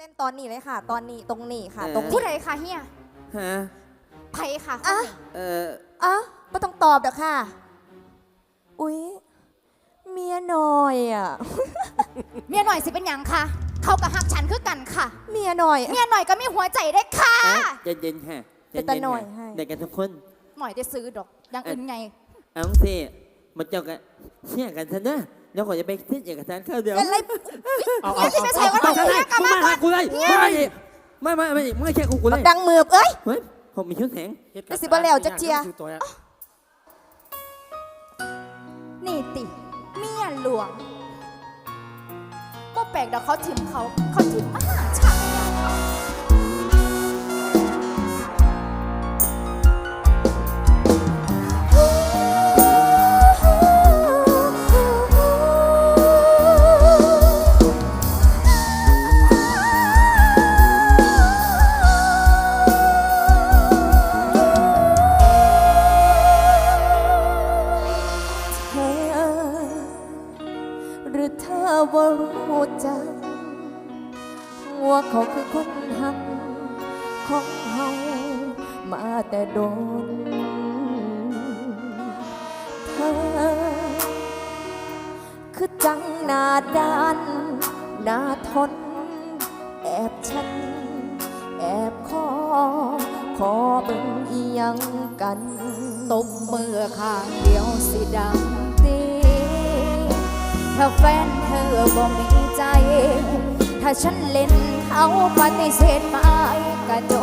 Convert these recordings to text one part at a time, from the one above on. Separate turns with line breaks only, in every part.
เส้นตอนนี้เลยค่ะ ตอนนี้ตรงนี้ค่ะ
เออ
ตรงนี้
ผู้ใดคะเฮีย
ฮะ
ไผค่ะ
อะ
เออ
อะไม่ต้องตอบเด้อค่ะ อุ๊ยเมียน้อยอะ
เมียหน่อยสิเป็นหยังคะเขากับฮักฉันคือกันค่ะ
เมียน้อย
เมียหน่อยก็มีหัวใจได้ค่ะ
เอ๊ะใจเย็นๆค่ะใจ
เป็นตา
เย็นๆ
หน่อย
ค่ะ
ให้
เด็กกันทุกคน
หน่อยได้ซื้อดอกอยังอื่นไง
เอาสิมาเจ้ากันเชี่ยกันซะนะ แล้วก็จะไปเส้นเอกสารเข้าเดียว
เป็นไร
เอา
เดี๋ยวที่ไปใส่ว่า
เอา
เรา
เอา
เรียกกลับ
มึง
มา
มาหากูเลย
เนี่
ไม่
ย
ไม่ไม่ไม่ไม่แค่กูกูเลย
ดังมือเอ้ย
เฮ้ยผมมีชุดแสง
แต่สิบ่แล้วจักเจีย
นี่ติเมียหลวงก็แปลกดอกเขาถิ่มเขาเขาถิ่มมาหาฉัน
ว่าเขาคือคนหักของเฮามาแต่โดนเธอคือจังหนาด้านหนาทน แอบฉัน แอบขอ ขอเบิ่งอียังกัน
ตบมือข้างเดียวสิดังตีถ้าแฟนเธอบ่มีใจ ถ้าฉันเล่นเขาปฏิเสธไปก็จ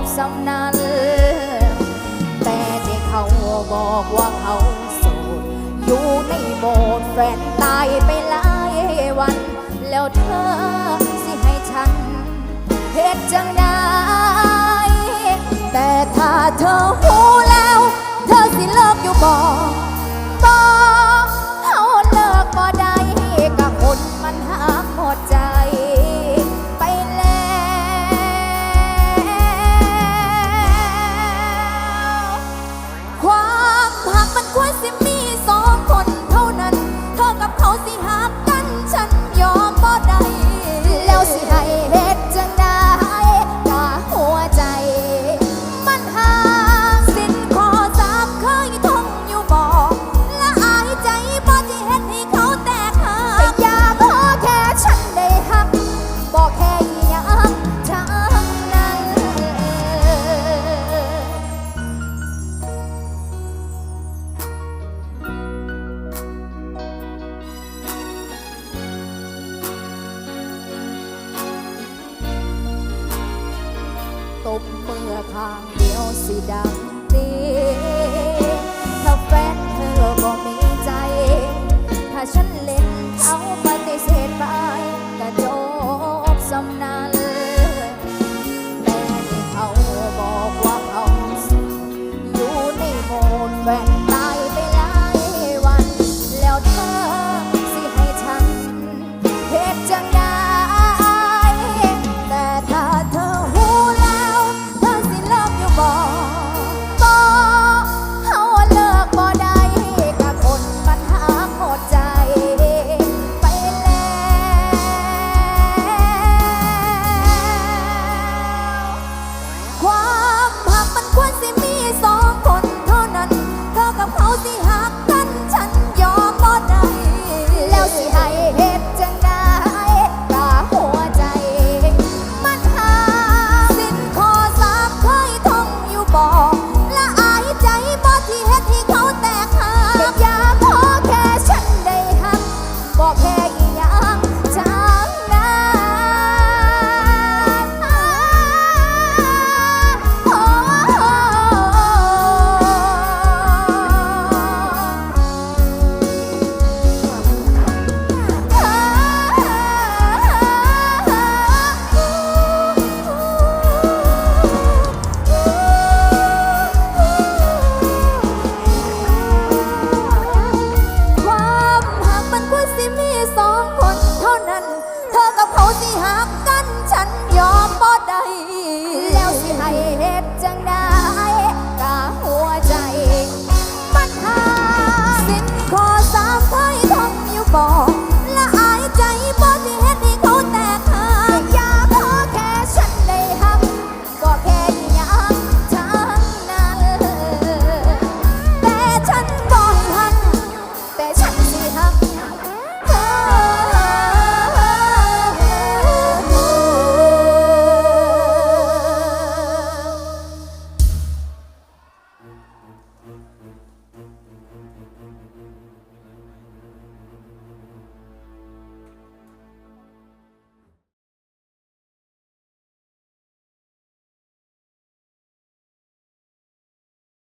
บสำนันแต่ที่เขาบอกว่าเขาโสดอยู่ในโหมดแฟนตายไปหลายวัน แล้วเธอสิให้ฉันเหตุจังได้
แต่ถ้าเธอหูา
งเดียว
สิดังตีถ้าแฟนเธอบอกมี
ใจ ถ้าฉัน
เล่นเขาปฏิเส
ธไป
ก็
จบสำนันแม่ที่เขาบอกว่าเขาอยู่ในโมนแวน แล้วสิให้เฮ็ดจังได